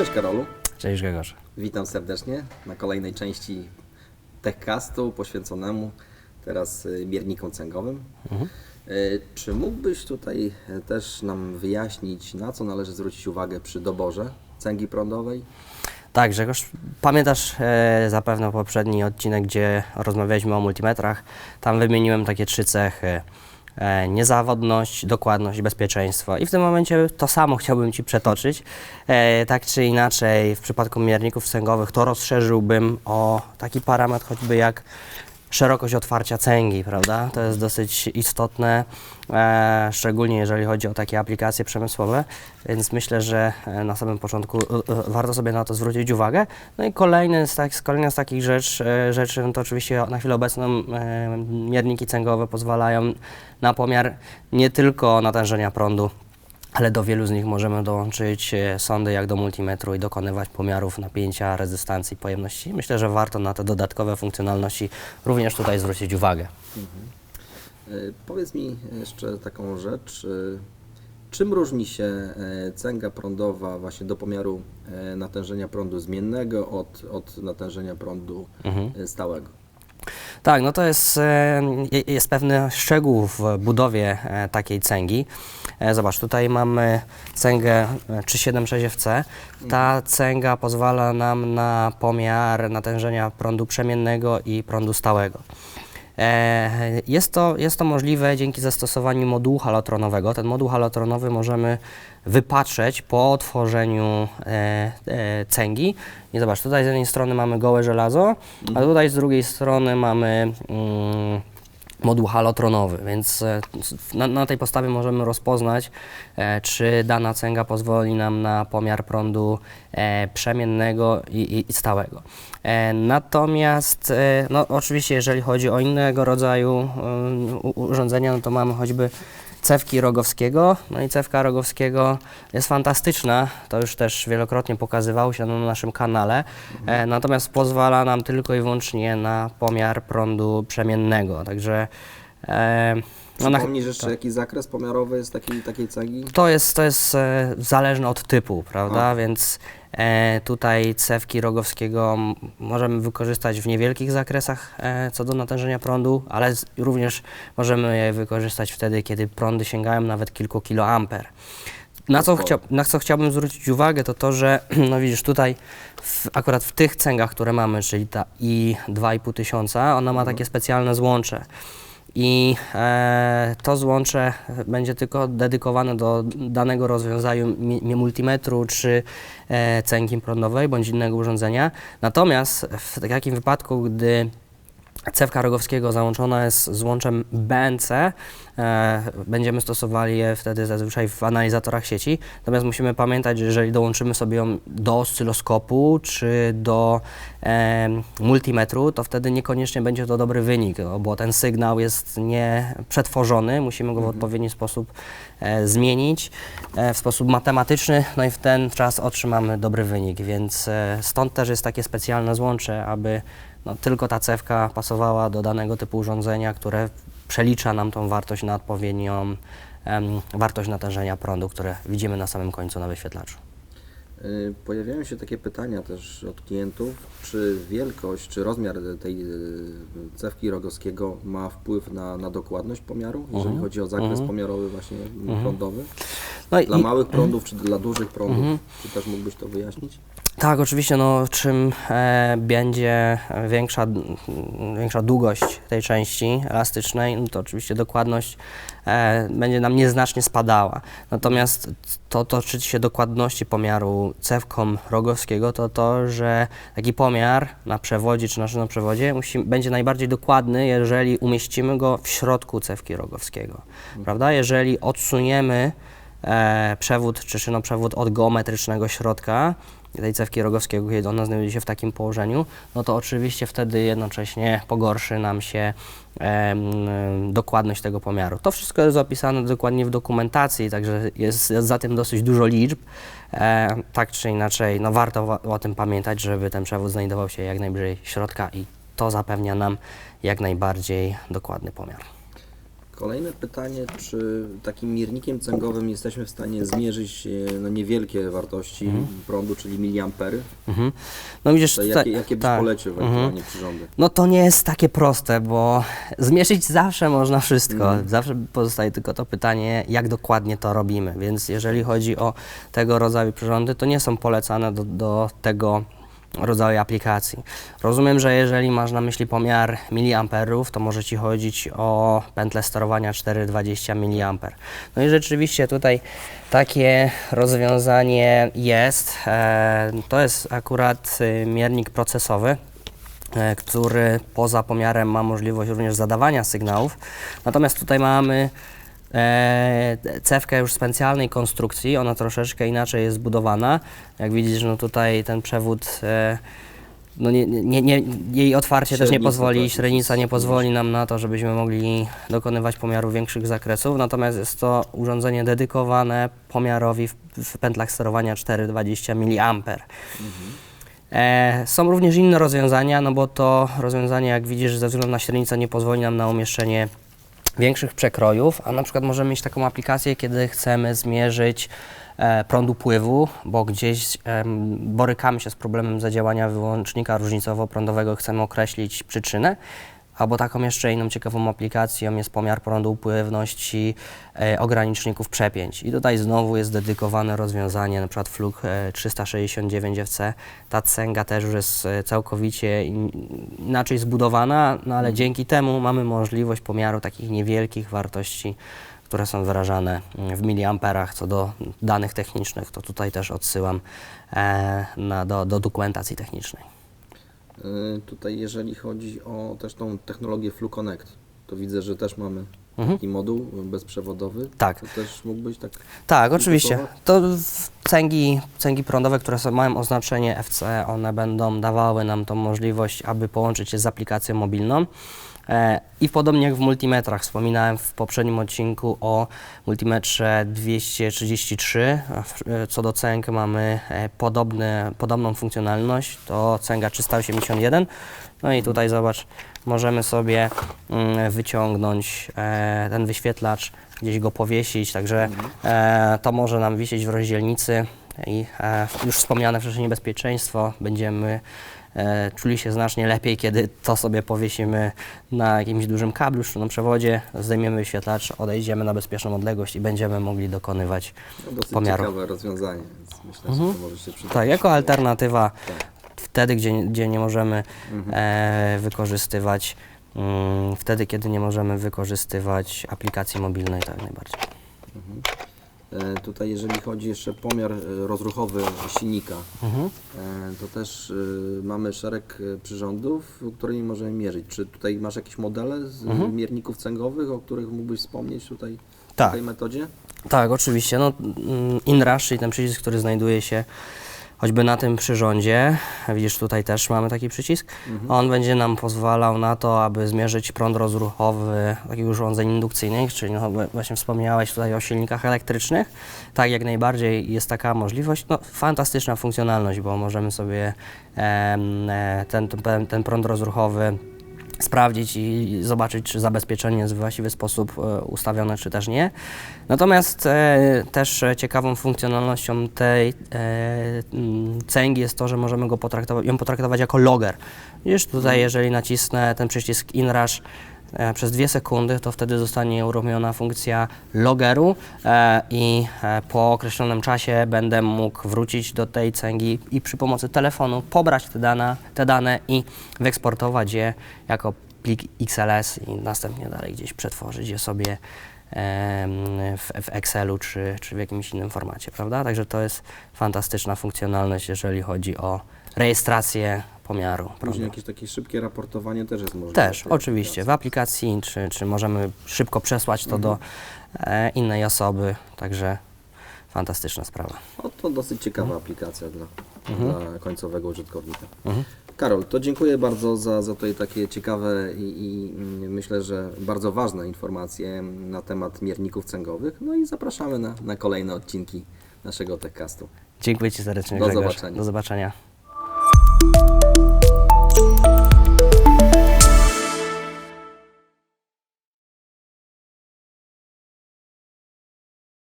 Cześć Karolu, Cześć Grzegorz. witam serdecznie na kolejnej części TechCastu poświęconemu teraz y, miernikom cęgowym. Y, Czy mógłbyś tutaj y, też nam wyjaśnić, na co należy zwrócić uwagę przy doborze cęgi prądowej? Tak, Grzegorz, pamiętasz e, zapewne poprzedni odcinek, gdzie rozmawialiśmy o multimetrach. Tam wymieniłem takie trzy cechy. E, niezawodność, dokładność bezpieczeństwo. I w tym momencie to samo chciałbym Ci przetoczyć. E, tak czy inaczej, w przypadku mierników cęgowych to rozszerzyłbym o taki parametr choćby jak szerokość otwarcia cęgi, prawda? To jest dosyć istotne, e, szczególnie jeżeli chodzi o takie aplikacje przemysłowe, więc myślę, że e, na samym początku e, e, warto sobie na to zwrócić uwagę. No i kolejny z, tak, kolejna z takich rzecz, e, rzeczy, no to oczywiście na chwilę obecną e, mierniki cęgowe pozwalają na pomiar nie tylko natężenia prądu, ale do wielu z nich możemy dołączyć e, sondy jak do multimetru i dokonywać pomiarów napięcia, rezystancji, pojemności. Myślę, że warto na te dodatkowe funkcjonalności również tutaj zwrócić uwagę. Y, Powiedz mi jeszcze taką rzecz. y, Czym różni się e, cęga prądowa właśnie do pomiaru e, natężenia prądu zmiennego od, od natężenia prądu e, stałego? Tak, no to jest, e, je- jest pewny szczegół w budowie e, takiej cęgi. E, Zobacz, tutaj mamy cęgę e, 376FC. Ta cęga pozwala nam na pomiar natężenia prądu przemiennego i prądu stałego. Jest to, jest to możliwe dzięki zastosowaniu modułu halotronowego. Ten moduł halotronowy możemy wypatrzeć po otworzeniu e, e, cęgi. I zobacz, tutaj z jednej strony mamy gołe żelazo, a tutaj z drugiej strony mamy mm, moduł halotronowy, więc e, na, na tej podstawie możemy rozpoznać, e, czy dana cęga pozwoli nam na pomiar prądu e, przemiennego i, i, i stałego. E, natomiast, e, no oczywiście, jeżeli chodzi o innego rodzaju u- urządzenia, no to mamy choćby cewki Rogowskiego. No i cewka Rogowskiego jest fantastyczna, to już też wielokrotnie pokazywało się na naszym kanale, e, natomiast pozwala nam tylko i wyłącznie na pomiar prądu przemiennego, także e, Przypomnisz jeszcze, jaki zakres pomiarowy jest takiej, takiej cęgi? to jest, to jest e, zależne od typu, prawda? Więc e, tutaj cewki Rogowskiego możemy wykorzystać w niewielkich zakresach e, co do natężenia prądu, ale z, również możemy je wykorzystać wtedy, kiedy prądy sięgają nawet kilku kiloamper. Na co, chcia, na co chciałbym zwrócić uwagę, to to, że no widzisz tutaj w, akurat w tych cęgach, które mamy, czyli ta i 2,5 tysiąca, ona ma takie specjalne złącze. I e, to złącze będzie tylko dedykowane do danego rozwiązania multimetru czy e, prądowej bądź innego urządzenia. Natomiast w takim wypadku, gdy cewka Rogowskiego załączona jest z łączem BNC, e, będziemy stosowali je wtedy zazwyczaj w analizatorach sieci. Natomiast musimy pamiętać, że jeżeli dołączymy sobie ją do oscyloskopu czy do e, multimetru, to wtedy niekoniecznie będzie to dobry wynik, no, bo ten sygnał jest nie przetworzony, musimy go w odpowiedni sposób e, zmienić e, w sposób matematyczny, no i w ten czas otrzymamy dobry wynik, więc e, stąd też jest takie specjalne złącze, aby no, tylko ta cewka pasowała do danego typu urządzenia, które przelicza nam tą wartość na odpowiednią em, wartość natężenia prądu, które widzimy na samym końcu na wyświetlaczu. Y, Pojawiają się takie pytania też od klientów, czy wielkość, czy rozmiar tej y, cewki Rogowskiego ma wpływ na, na dokładność pomiaru, jeżeli chodzi o zakres pomiarowy właśnie mm, prądowy? No Dla i, małych prądów, czy dla dużych prądów? Czy też mógłbyś to wyjaśnić? Tak, oczywiście, no, czym e, będzie większa, większa długość tej części elastycznej, no to oczywiście dokładność e, będzie nam nieznacznie spadała. Natomiast to, to czy się dokładności pomiaru cewką Rogowskiego, to to, że taki pomiar na przewodzie czy na szynoprzewodzie musi, będzie najbardziej dokładny, jeżeli umieścimy go w środku cewki Rogowskiego, prawda? Jeżeli odsuniemy e, przewód czy szynoprzewód od geometrycznego środka tej cewki rogowskiego, kiedy ona znajduje się w takim położeniu, no to oczywiście wtedy jednocześnie pogorszy nam się em, dokładność tego pomiaru. To wszystko jest opisane dokładnie w dokumentacji, także jest za tym dosyć dużo liczb. E, tak czy inaczej, no warto wa- o tym pamiętać, żeby ten przewód znajdował się jak najbliżej środka i to zapewnia nam jak najbardziej dokładny pomiar. Kolejne pytanie, czy takim miernikiem cęgowym jesteśmy w stanie zmierzyć e, no, niewielkie wartości prądu, czyli miliampery? Mhm. No widzisz, To jakie, jakie byś tak. polecił Mhm. ewentualnie przyrządy? No to nie jest takie proste, bo zmierzyć zawsze można wszystko. Zawsze pozostaje tylko to pytanie, jak dokładnie to robimy. Więc jeżeli chodzi o tego rodzaju przyrządy, to nie są polecane do, do tego rodzaju aplikacji. Rozumiem, że jeżeli masz na myśli pomiar miliamperów, to może Ci chodzić o pętlę sterowania 420 mA. No i rzeczywiście tutaj takie rozwiązanie jest. E, to jest akurat y, miernik procesowy e, który poza pomiarem ma możliwość również zadawania sygnałów. Natomiast tutaj mamy e, cewkę już specjalnej konstrukcji, ona troszeczkę inaczej jest zbudowana. Jak widzisz, no tutaj ten przewód, e, no nie, nie, nie, jej otwarcie też nie Średnica, pozwoli, tak, średnica nie jest- pozwoli nam na to, żebyśmy mogli dokonywać pomiaru większych zakresów, natomiast jest to urządzenie dedykowane pomiarowi w, w pętlach sterowania 420 mA. E, są również inne rozwiązania, no bo to rozwiązanie, jak widzisz, ze względu na średnicę nie pozwoli nam na umieszczenie większych przekrojów, a na przykład możemy mieć taką aplikację, kiedy chcemy zmierzyć e, prądu pływu, bo gdzieś em, borykamy się z problemem zadziałania wyłącznika różnicowo-prądowego, chcemy określić przyczynę. Albo taką jeszcze inną ciekawą aplikacją jest pomiar prądu pływności e, ograniczników przepięć. I tutaj znowu jest dedykowane rozwiązanie, na przykład fluk e, 369 FC. Ta cęga też już jest e, całkowicie in, inaczej zbudowana, no ale dzięki temu mamy możliwość pomiaru takich niewielkich wartości, które są wyrażane mm, w miliamperach. Co do danych technicznych, to tutaj też odsyłam e, na, do, do dokumentacji technicznej. E, Tutaj jeżeli chodzi o też tą technologię FluConnect, to widzę, że też mamy Mhm. taki moduł bezprzewodowy. Tak. To też mógłbyś tak... Tak, oczywiście. To cęgi, cęgi prądowe, które są, mają oznaczenie FC, one będą dawały nam tą możliwość, aby połączyć się z aplikacją mobilną. I podobnie jak w multimetrach, wspominałem w poprzednim odcinku o multimetrze 233. a w- e, Co do cęg mamy e, podobną funkcjonalność, to cęga 381. No i tutaj zobacz, możemy sobie mm, wyciągnąć e, ten wyświetlacz, gdzieś go powiesić, także e, to może nam wisieć w rozdzielnicy. I już wspomniane wcześniej bezpieczeństwo. Będziemy czuli się znacznie lepiej, kiedy to sobie powiesimy na jakimś dużym kablu, czy na przewodzie, zdejmiemy wyświetlacz, odejdziemy na bezpieczną odległość i będziemy mogli dokonywać No, dosyć pomiaru. ciekawe rozwiązanie, więc myślę, że to może się przydać. Tak, jako alternatywa Tak. wtedy, gdzie, gdzie nie możemy Mhm. e, wykorzystywać, mm, wtedy, kiedy nie możemy wykorzystywać aplikacji mobilnej, tak najbardziej. E, Tutaj jeżeli chodzi jeszcze o pomiar e, rozruchowy silnika, Mhm. e, to też e, mamy szereg e, przyrządów, którymi możemy mierzyć. Czy tutaj masz jakieś modele z mierników cęgowych, o których mógłbyś wspomnieć tutaj w Tak. tej metodzie? Tak, oczywiście. No, mm, InRush, czyli ten przycisk, który znajduje się choćby na tym przyrządzie, widzisz tutaj też mamy taki przycisk, on będzie nam pozwalał na to, aby zmierzyć prąd rozruchowy takich urządzeń indukcyjnych, czyli no, właśnie wspomniałeś tutaj o silnikach elektrycznych. Tak, jak najbardziej jest taka możliwość. No, fantastyczna funkcjonalność, bo możemy sobie e, ten, ten, ten prąd rozruchowy sprawdzić i zobaczyć, czy zabezpieczenie jest w właściwy sposób e, ustawione, czy też nie. Natomiast e, też ciekawą funkcjonalnością tej e, mm, cęgi jest to, że możemy go potraktować, ją potraktować jako logger. Widzisz, tutaj jeżeli nacisnę ten przycisk InRush przez dwie sekundy, to wtedy zostanie uruchomiona funkcja logeru e, i e, po określonym czasie będę mógł wrócić do tej cęgi i przy pomocy telefonu pobrać te dane, te dane i wyeksportować je jako plik XLS i następnie dalej gdzieś przetworzyć je sobie w, w Excelu czy, czy w jakimś innym formacie, prawda? Także to jest fantastyczna funkcjonalność, jeżeli chodzi o rejestrację pomiaru. Później jakieś takie szybkie raportowanie też jest możliwe. Też, oczywiście, w aplikacji, czy, czy możemy szybko przesłać to do e, innej osoby, także fantastyczna sprawa. No to dosyć ciekawa aplikacja dla, dla końcowego użytkownika. Mhm. Karol, to dziękuję bardzo za, za tutaj takie ciekawe i, i myślę, że bardzo ważne informacje na temat mierników cęgowych. No i zapraszamy na, na kolejne odcinki naszego TechCastu. Dziękuję Ci serdecznie, Do Grzegorz. zobaczenia. Do zobaczenia. Música